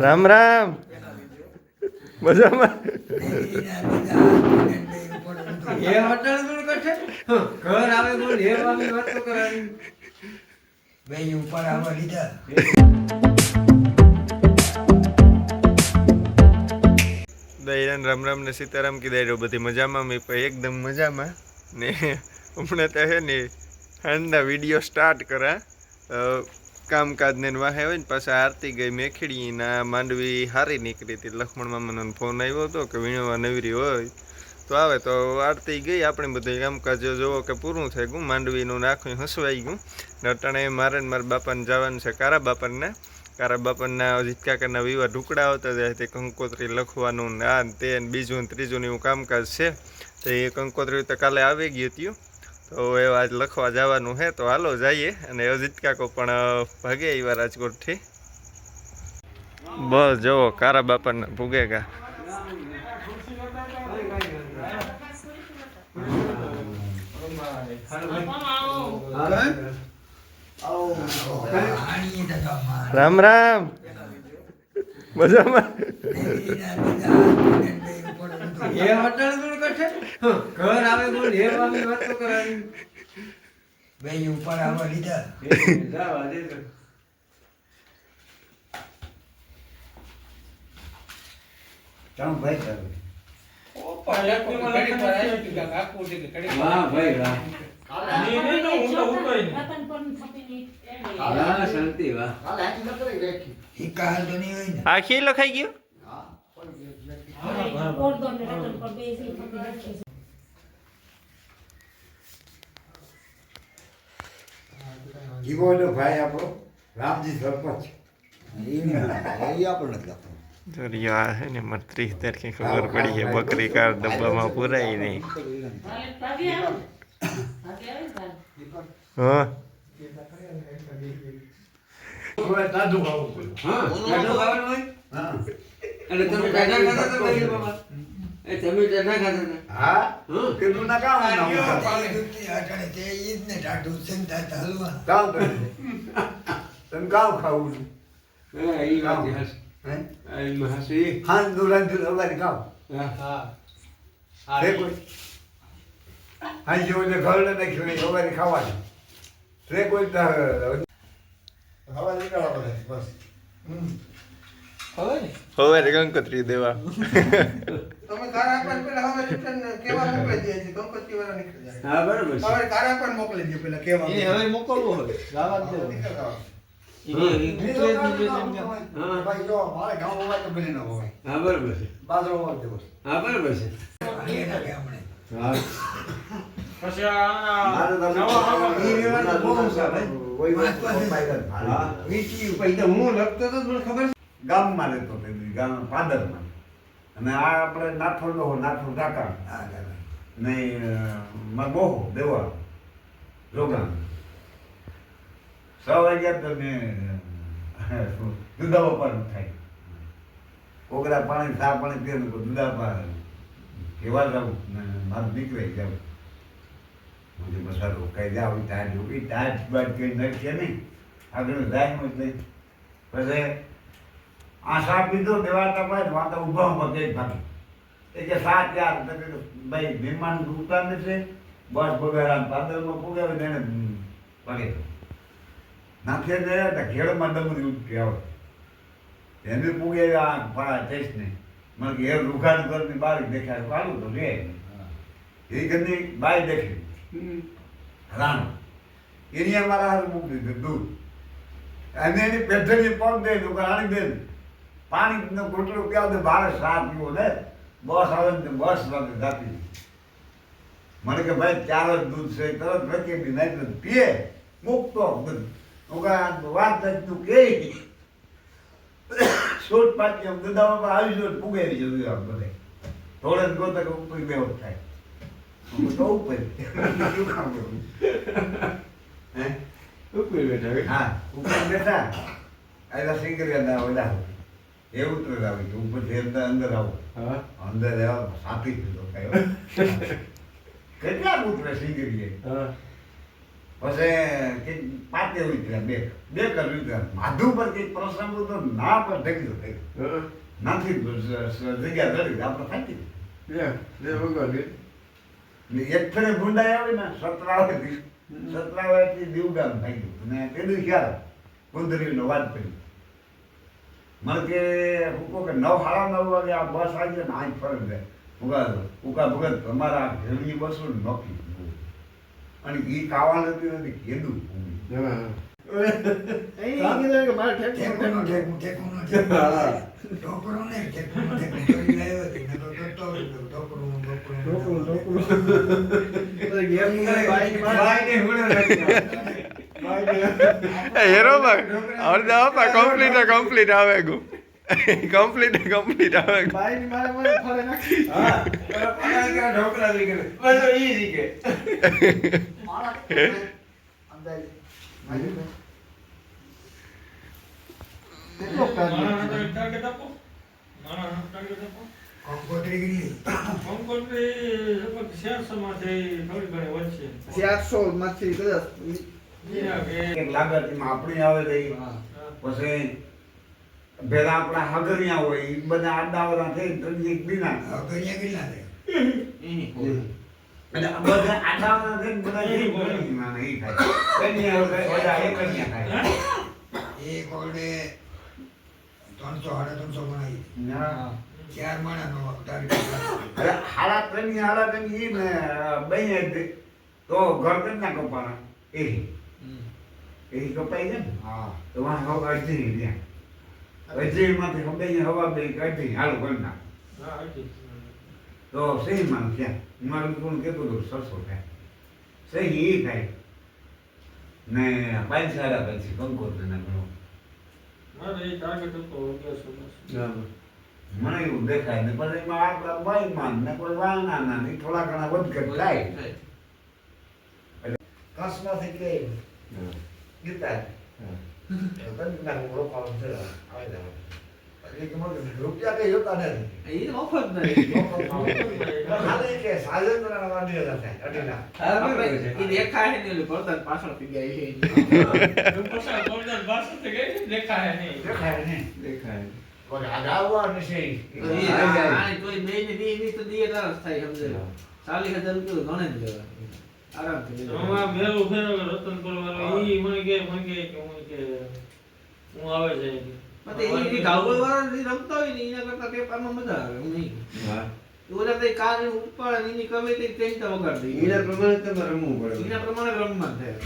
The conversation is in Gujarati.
રામ રામ. મજામાં? દયાન રામ રામ ને સીતારામ કીધા બધી મજામાં, મેં એકદમ મજામાં. ને હમણાં તો હે ને હાંજના વીડિયો સ્ટાર્ટ કરા. અ, કામકાજ ને વાહે હોય ને પાછા આરતી ગઈ મેખડીના માંડવી હારી નીકળી હતી. લક્ષ્મણ મામાનો ફોન આવ્યો હતો કે વીણવા નવરી હોય. તો આવે તો આરતી ગઈ આપણે બધું કામકાજ જોવો કે પૂરું થઈ ગયું. માંડવીનું નાખું હસવાઈ ગયું. ને અટાણે મારે ને મારા બાપાને જવાનું છે કારા બાપાને. કારા બાપાના અજીત કાકાના વિવાહ ઢુકડા આવતા જાય તે કંકોત્રી લખવાનું ને આ તે બીજું ને ત્રીજું ને એવું કામકાજ છે. તો એ કંકોત્રી તો કાલે આવી ગયું હતું. તો એવા આજ લખવા જવાનું છે તો હાલો જઈએ. અને અજીત કાકો પણ ભાગે એવા રાજકોટથી. બસ જુઓ, કારા બાપાને ભૂગેગા. રામ રામ. મજામાં? એ હોટલ ગુણ કરશે ઘર આવે બોલ એ આવી વાતો કરવાની. બે ઉપર આવવા લીધા. ચાલો ભાઈ ચાલો. વાહ ભાઈ વાહ. વાહ શાંતિ વાહ. તો નહીં હોય ને. આખી લખાઈ ગયું? ભાઈ આપણો રામજી સરપંચ. એ આપણને જ જોરિયો આ ને મને ત્રીસ તારીખે ખબર પડી છે બકરી કાર ડબ્બામાં પુરાઈ નહીં. હા? હા ટાઢું ખાવાનું હોય? અને તમે ટાઢા ખાતા હતા ભાઈ બાબા એ તમે ટાઢા ખાતા હતા. હા? હા. કેટલું ના કામ ના અટાણે તે ઈદ જ ને ટાઢું ચિંતા તો હલવા કામ કરે? તને કામ ખાવું છે? હા, ઈ વાત હસ હે? આ હાસી હાન દુરાન દુર અવારી કામ હા. છે કોઈ? હા જો ને ઘર નાખ્યું એ અમારી ખાવાની. છે કોઈ તો હવા નીકળવા પડે બસ. હવે? કંકોત્રી દેવા. તમે કારા પણ પેલા હવે રિટર્ન કેવા મોકલી દે છે? કંકોત્રી વાળા નીકળી જાય. હા બરાબર છે. હવે કારા પણ મોકલી દે પેલા કેવા એ હવે મોકલવું હવે. જવા દે. હા. ભાઈ જો મારે ગામ હોય તો બની ન હોય. હા બરાબર છે. હા બરાબર છે. હા લખતો તો મને ખબર છે. ગામમાં રહેતો તે દી, ગામ પાદરમાં. અને આ આપણે નાથો ડોહો નાથો ચાલો ને મગોહો દેવા રોગામ છ વાગ્યા તો મેં દુધા પર થાય કોકરા પાણી સા પાણી પીએ તો દુધા પર કેવા જાઉં ને મારું નીકળે જાઉં. મુજે મસાલો રોકાઈ જાવ ટાઈટ રોકી ટાઈટ બાદ કઈ નખીએ નહીં. આગળ જાય નહીં. પછી આ સા પીધો દેવાતા તમારે વાંધો ઊભા ઊભા કઈ ભાગી એ કે સાત યાર ભાઈ મહેમાન ઉતાર છે બસ બગાડા પાદરમાં પુગાવે એને પગે નાખે ને તો ઘેડમાં ડમરી ઉઠી આવે. એને પુગે આ પડા ચેસ ને મને એ રૂખાણ કરીને બહાર દેખાય. કાઢું તો રે એ ઘરની બાય દેખી રાણ. એની અમારા હાથ મૂકી દીધું. દૂધ અને એની પેઠળની પગ દે તો રાણી બેન પાણી નો ઘૂંટડો પ્યાવ તો ભારે સા પીવો ને બસ આવે ને બસ વાગે જાતી મને કે ભાઈ ચાર જ દૂધ છે તરત વેચી બી નહીં તો પીએ. મૂકતો બધું. હું કહે વાત થાય તું કે છોટ પાટી આમ દુધામાં આવી જો પુગેરી જવું આમ બધે. થોડે ને ગોતે કે ઉપર બેહો થાય. હું તો ઉપર શું કામ હે? ઉપર બેઠા. હા ઉપર બેઠા. આયલા સિંગરિયા ના ઓલા. એ તો આવી તો પછી અંદર અંદર આવો. હા? અંદર આવ્યા સાપી દીધો કયો કેટલા પુત્ર સિંગરીએ? હા. પછી પાતે ઉતર્યા બે. બે કર ઉતર્યા માધુ પર કઈ પ્રસંગ તો ના પર ઢગલો થઈ નથી જગ્યા ધરી આપણે થાકી લે લે વગર ને એક ફેરે ભૂંડાઈ આવે ને સતરાવે સતરાવે દીવગામ થઈ ગયું અને પેલું ખ્યાલ કુંદરીનો વાત કરી મને કે હું કહું કે નવ સાડા નવ વાગે આ બસ આવી જાય ને આજ ફરક જાય. ઉગા ઉકા ભગત તમારા ઘરની બસો નોકી અને એ કાવા નથી નથી. કીધું ઠેકુનો ઠેકું, ઠેકુનો ઠેકું. ઢોકળો ને ઠેકુનો ઠેકું કરી લાવ્યો હતો. મેં તો કરતો હતો. ઢોકળું, ઢોકળું, ઢોકળું, ઢોકળું. ગેમ બાઈક ભાઈને હુણે નથી એ હેરો ભાઈ અડધા કમ્પ્લીટ કમ્પ્લીટ આવે ગુ કમ્પ્લીટ કમ્પ્લીટ આવે ચારસો માંથી કદાચ એક લાગતીમાં આપણી આવે ગઈ પછી ભેગા આપણા હગરિયા હોય એ બધા આડાવરા થઈ ત્રણ એક દિના હગરિયા? અને આ બધા આડાવડા થઈ બધા એ થાય. કન્યા કન્યા થાય. એક ઓરડે ત્રણસો સાડા ત્રણસો ગણાય ચાર તારીખ હાડા ત્રણ હાડા ત્રણ એ ને બે તો ઘર ના કપાણા. એ. એ કપાઈ છે ને? હા. તો વાં હવા અડધી રહ્યા અડધીમાંથી હબે હવા બે અડધી. હાલો કરી ના તો સહી માં ક્યાં મારું કોણ કહેતું હતું? સરસો થાય. સહી એ થાય. ને પાંચ સારા પછી કંકોત્રી ના ગણો. મને એવું દેખાય ને પણ એમાં આપણા ભાઈમાન ને કોઈ વાના ના નહીં થોડા ઘણા વધઘટ થાય. કસમાંથી કે ગીતા કંદના રોકાવાનું છે આવે છે એટલે મને રૂપિયા કઈ જોતા નથી ઈ મફત નહીં ખાલી કે સાજેન્દ્રના વાંધી હતા થાય અઢીના આપણે ઈ દેખાય ને એટલે પડદા પાછળ પી ગયા છે દેખાય નહીં દેખાય કોઈ આગાવવા નથી ઈ આની તોય બે આરામ થઈ હું. આવે છે મતે ઈ ગાવળ રમતા હોય ને એના કરતા મજા આવે હું નહીં હા. ઓલા કઈ એની કમે તે ટેન્ટ વગાડ એના પ્રમાણે તમે રમવું પડે. એના પ્રમાણે રમવા થાય.